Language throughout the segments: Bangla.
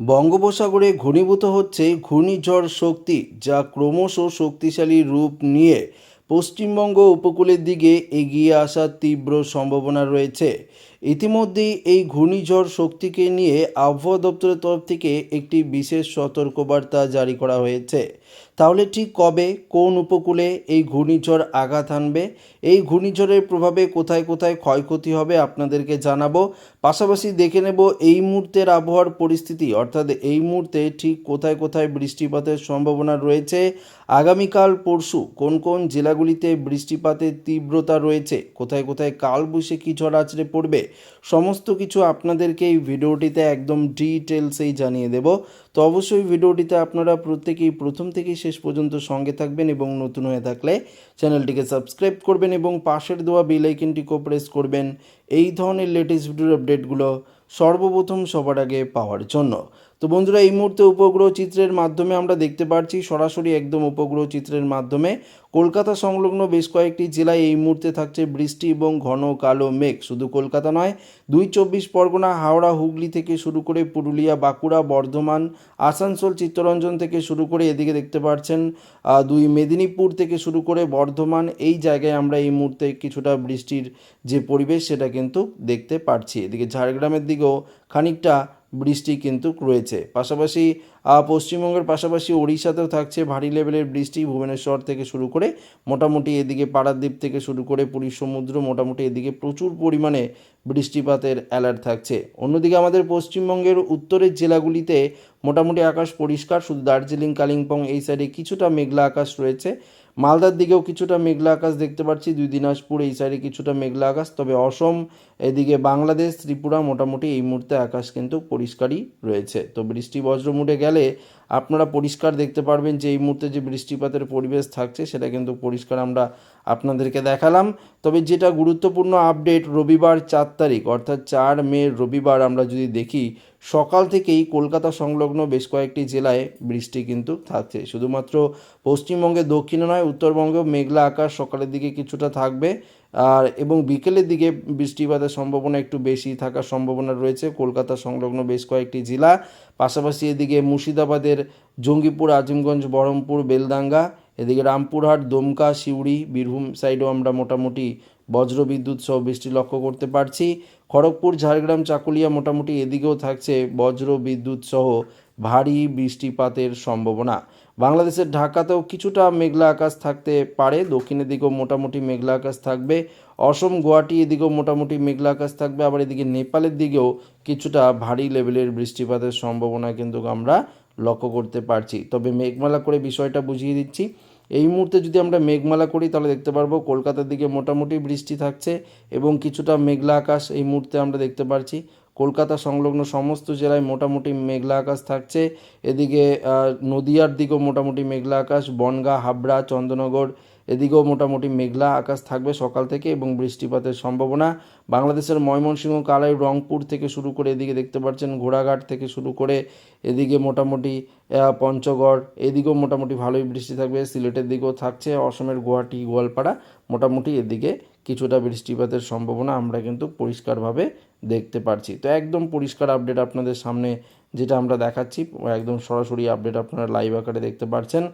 বঙ্গোপসাগরে ঘনীভূত হচ্ছে ঘূর্ণিঝড় শক্তি, যা ক্রমশ শক্তিশালী রূপ নিয়ে পশ্চিমবঙ্গ উপকূলের দিকে এগিয়ে আসার তীব্র সম্ভাবনা রয়েছে। ইতিমধ্যেই এই ঘূর্ণিঝড় শক্তিকে নিয়ে আবহাওয়া দপ্তরের তরফ থেকে একটি বিশেষ সতর্কবার্তা জারি করা হয়েছে। তাহলে ঠিক কবে, কোন উপকূলে এই ঘূর্ণিঝড় আঘাত আনবে? এই ঘূর্ণিঝড়ের প্রভাবে কোথায় কোথায় ক্ষয়ক্ষতি হবে আপনাদেরকে জানাব। পাশাপাশি দেখে নেব এই মুহূর্তের আবহাওয়ার পরিস্থিতি। অর্থাৎ এই মুহূর্তে ঠিক কোথায় কোথায় বৃষ্টিপাতের সম্ভাবনা রয়েছে? আগামীকাল পরশু কোন কোন জেলাগুলিতে বৃষ্টিপাতের তীব্রতা রয়েছে? কোথায় কোথায় কাল বসে কী ঝড় আছড়ে পড়বে? সমস্ত কিছু আপনাদেরকে এই ভিডিওটিতে একদম ডিটেলসেই জানিয়ে দেব। তো অবশ্যই ভিডিওটিতে আপনারা প্রত্যেকেই প্রথম থেকেই শেষ পর্যন্ত সঙ্গে থাকবেন এবং নতুন হয়ে থাকলে চ্যানেলটিকে সাবস্ক্রাইব করবেন এবং পাশের দেওয়া বেল আইকনটিকেও প্রেস করবেন। এই ধরনের লেটেস্ট ভিডিওর আপডেটগুলো সর্বপ্রথম সবার আগে পাওয়ার জন্য। তো বন্ধুরা, এই মুহূর্তে উপগ্রহ চিত্রের মাধ্যমে আমরা দেখতে পাচ্ছি সরাসরি একদম উপগ্রহ চিত্রের মাধ্যমে। কলকাতা সংলগ্ন বেশ কয়েকটি জেলায় এই মুহূর্তে থাকছে বৃষ্টি এবং ঘন কালো মেঘ। শুধু কলকাতা নয়, দুই চব্বিশ পরগনা, হাওড়া, হুগলি থেকে শুরু করে পুরুলিয়া, বাঁকুড়া, বর্ধমান, আসানসোল, চিত্তরঞ্জন থেকে শুরু করে এদিকে দেখতে পাচ্ছেন দুই মেদিনীপুর থেকে শুরু করে বর্ধমান, এই জায়গায় আমরা এই মুহূর্তে কিছুটা বৃষ্টির যে পরিবেশ, সেটা কিন্তু দেখতে পাচ্ছি এদিকে ঝাড়গ্রামের দিকেও খানিকটা বৃষ্টি কিন্তু রয়েছে। পাশাপাশি পশ্চিমবঙ্গের পাশাপাশি ওড়িশাতেও থাকছে ভারী লেভেলের বৃষ্টি। ভুবনেশ্বর থেকে শুরু করে মোটামুটি এদিকে পাড়াদ্বীপ থেকে শুরু করে পুরীর সমুদ্র মোটামুটি এদিকে প্রচুর পরিমাণে বৃষ্টিপাতের অ্যালার্ট থাকছে। অন্যদিকে আমাদের পশ্চিমবঙ্গের উত্তরের জেলাগুলিতে মোটামুটি আকাশ পরিষ্কার। শুধু দার্জিলিং, কালিম্পং এই সাইডে কিছুটা মেঘলা আকাশ রয়েছে। মালদার দিকেও কিছুটা মেঘলা আকাশ দেখতে পাচ্ছি, দুই দিনাজপুর এই সাইডে কিছুটা মেঘলা আকাশ। তবে অসম, এদিকে বাংলাদেশ, ত্রিপুরা মোটামুটি এই মুহূর্তে আকাশ কিন্তু পরিষ্কারই রয়েছে। তো বৃষ্টি বজ্রমুটে গেলে আপনারা পরিষ্কার দেখতে পারবেন যে এই মুহূর্তে যে বৃষ্টিপাতের পরিবেশ থাকছে, সেটা কিন্তু পরিষ্কার আমরা আপনাদেরকে দেখালাম। তবে যেটা গুরুত্বপূর্ণ আপডেট রবিবার চার তারিখ, অর্থাৎ চার মে রবিবার আমরা যদি দেখি, সকাল থেকেই কলকাতা সংলগ্ন বেশ কয়েকটি জেলায় বৃষ্টি কিন্তু থাকছে। শুধুমাত্র পশ্চিমবঙ্গে দক্ষিণে নয় উত্তরবঙ্গেও মেঘলা আকাশ সকালের দিকে কিছুটা থাকবে। আর, এবং বিকেলের দিকে বৃষ্টিপাতের সম্ভাবনা একটু বেশি থাকার সম্ভাবনা রয়েছে কলকাতা সংলগ্ন বেশ কয়েকটি জেলা। পাশাপাশি এদিকে মুর্শিদাবাদের জঙ্গিপুর, আজিমগঞ্জ, বহরমপুর বেলদাঙ্গা এদিকে রামপুরহাট, দমকা, সিউড়ি, বীরভূম সাইডেও আমরা মোটামুটি বজ্র বিদ্যুৎ সহ বৃষ্টি লক্ষ্য করতে পারছি। খড়গপুর, ঝাড়গ্রাম, চাকুলিয়া মোটামুটি এদিকেও থাকছে বজ্র বিদ্যুৎ সহ ভারী বৃষ্টিপাতের সম্ভাবনা। বাংলাদেশের ঢাকাতেও কিছুটা মেঘলা আকাশ থাকতে পারে, দক্ষিণের দিকেও মোটামুটি মেঘলা আকাশ থাকবে। অসম, গুয়াহাটি এদিকেও মোটামুটি মেঘলা আকাশ থাকবে। আবার এদিকে নেপালের দিকেও কিছুটা ভারী লেভেলের বৃষ্টিপাতের সম্ভাবনা কিন্তু আমরা লক্ষ্য করতে পারছি। তবে মেঘমালা করে বিষয়টা বুঝিয়ে দিচ্ছি। এই মুহূর্তে যদি আমরা মেঘমালা করি, তাহলে দেখতে পারব কলকাতার দিকে মোটামুটি বৃষ্টি থাকছে এবং কিছুটা মেঘলা আকাশ এই মুহূর্তে আমরা দেখতে পারছি। কলকাতা সংলগ্ন সমস্ত জেলায় মোটামুটি মেঘলা আকাশ থাকছে। এদিকে নদিয়ার দিকেও মোটামুটি মেঘলা আকাশ। বনগা, হাবড়া, চন্দ্রনগর এদিকেও মোটামুটি মেঘলা আকাশ থাকবে সকাল থেকে এবং বৃষ্টিপাতের সম্ভাবনা। বাংলাদেশের ময়মনসিংহ, কালাই, রংপুর থেকে শুরু করে এদিকে দেখতে পাচ্ছেন ঘোড়াঘাট থেকে শুরু করে এদিকে মোটামুটি পঞ্চগড়, এদিকেও মোটামুটি ভালোই বৃষ্টি থাকবে। সিলেটের দিকেও থাকছে, অসমের গুয়াহাটি, গোয়ালপাড়া মোটামুটি এদিকে কিছুটা বৃষ্টিপাতের সম্ভাবনা আমরা কিন্তু পরিষ্কারভাবে দেখতে পারছি। তো একদম পরিষ্কার আপডেট আপনাদের সামনে যেটা আমরা দেখাচ্ছি, একদম সরাসরি আপডেট আপনারা লাইভ আকারে দেখতে পাচ্ছেন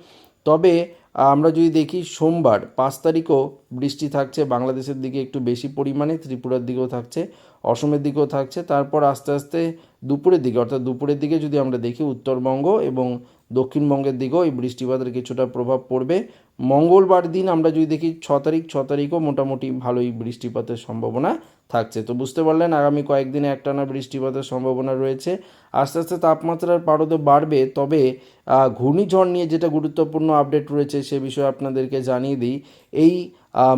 তবে আমরা যদি দেখি সোমবার, পাঁচ তারিখও বৃষ্টি থাকছে, বাংলাদেশের দিকে একটু বেশি পরিমাণে, ত্রিপুরার দিকেও থাকছে, অসমের দিকেও থাকছে, তারপর আস্তে আস্তে দুপুরের দিকে, অর্থাৎ দুপুরের দিকে যদি আমরা দেখি উত্তরবঙ্গ এবং দক্ষিণবঙ্গের দিকেও এই বৃষ্টিপাতের কিছুটা প্রভাব পড়বে। মঙ্গলবার দিন আমরা যদি দেখি ছ তারিখ, ছ তারিখও মোটামুটি ভালোই বৃষ্টিপাতের সম্ভাবনা থাকছে। তো বুঝতে পারলেন, আগামী কয়েকদিনে একটানা বৃষ্টিপাতের সম্ভাবনা রয়েছে। আস্তে আস্তে তাপমাত্রার পারদও বাড়বে, তবে ঘূর্ণিঝড় নিয়ে যেটা গুরুত্বপূর্ণ আপডেট রয়েছে সে বিষয়ে আপনাদেরকে জানিয়ে দিই। এই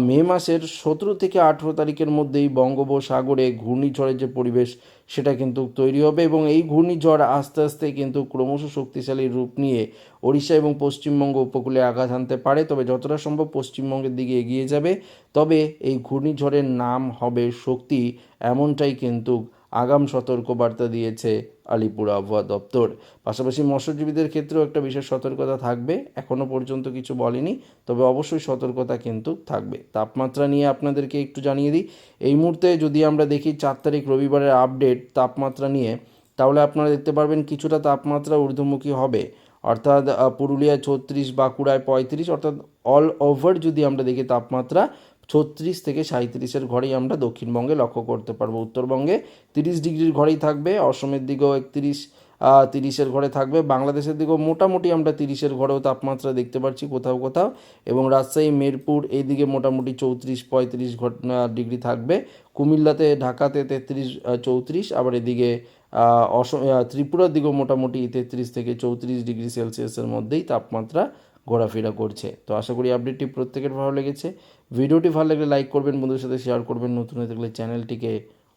মে মাসের সতেরো থেকে আঠেরো তারিখের মধ্যেই বঙ্গোপসাগরে ঘূর্ণিঝড়ের যে পরিবেশ সেটা কিন্তু তৈরি হবে এবং এই ঘূর্ণিঝড় আস্তে আস্তে কিন্তু ক্রমশ শক্তিশালী রূপ নিয়ে ওড়িশা এবং পশ্চিমবঙ্গ উপকূলে আঘাত আনতে পারে। তবে যতটা সম্ভব পশ্চিমবঙ্গের দিকে এগিয়ে যাবে। তবে এই ঘূর্ণিঝড়ের নাম হবে শক্তি, এমনটাই কিন্তু আগাম সতর্কবার্তা দিয়েছে আলিপুর আবহাওয়া দপ্তর। পাশাপাশি মৎস্যজীবীদের ক্ষেত্রেও একটা বিশেষ সতর্কতা থাকবে। এখনও পর্যন্ত কিছু বলেনি তবে অবশ্যই সতর্কতা কিন্তু থাকবে। তাপমাত্রা নিয়ে আপনাদেরকে একটু জানিয়ে দিই। এই মুহূর্তে যদি আমরা দেখি চার তারিখ রবিবারের আপডেট তাপমাত্রা নিয়ে তাহলে আপনারা দেখতে পারবেন কিছুটা তাপমাত্রা ঊর্ধ্বমুখী হবে। অর্থাৎ আহ, পুরুলিয়া ছত্রিশ বাঁকুড়ায় পঁয়ত্রিশ অর্থাৎ অল ওভার যদি আমরা দেখি তাপমাত্রা ছত্রিশ থেকে সাঁত্রিশের ঘরেই আমরা দক্ষিণবঙ্গে লক্ষ্য করতে পারব। উত্তরবঙ্গে তিরিশ ডিগ্রির ঘরেই থাকবে, অসমের দিকেও একত্রিশ তিরিশের ঘরে থাকবে। বাংলাদেশের দিকেও মোটামুটি আমরা তিরিশের ঘরেও তাপমাত্রা দেখতে পাচ্ছি কোথাও কোথাও এবং রাজশাহী, মেরপুর এইদিকে মোটামুটি চৌত্রিশ, পঁয়ত্রিশ ডিগ্রি থাকবে। কুমিল্লাতে, ঢাকাতে তেত্রিশ চৌত্রিশ, আবার এদিকে অসম ত্রিপুরার দিকেও মোটামুটি তেত্রিশ থেকে চৌত্রিশ ডিগ্রি সেলসিয়াসের মধ্যেই তাপমাত্রা ঘোরাফেরা করছে। তো আশা করি আপডেটটি প্রত্যেকের ভালো লেগেছে। ভিডিওটি ভালো লাগলে লাইক করবেন, বন্ধুদের সাথে শেয়ার করবেন। নতুন হয়ে থাকলে চ্যানেলটিকে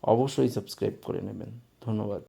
অবশ্যই সাবস্ক্রাইব করে নেবেন। ধন্যবাদ।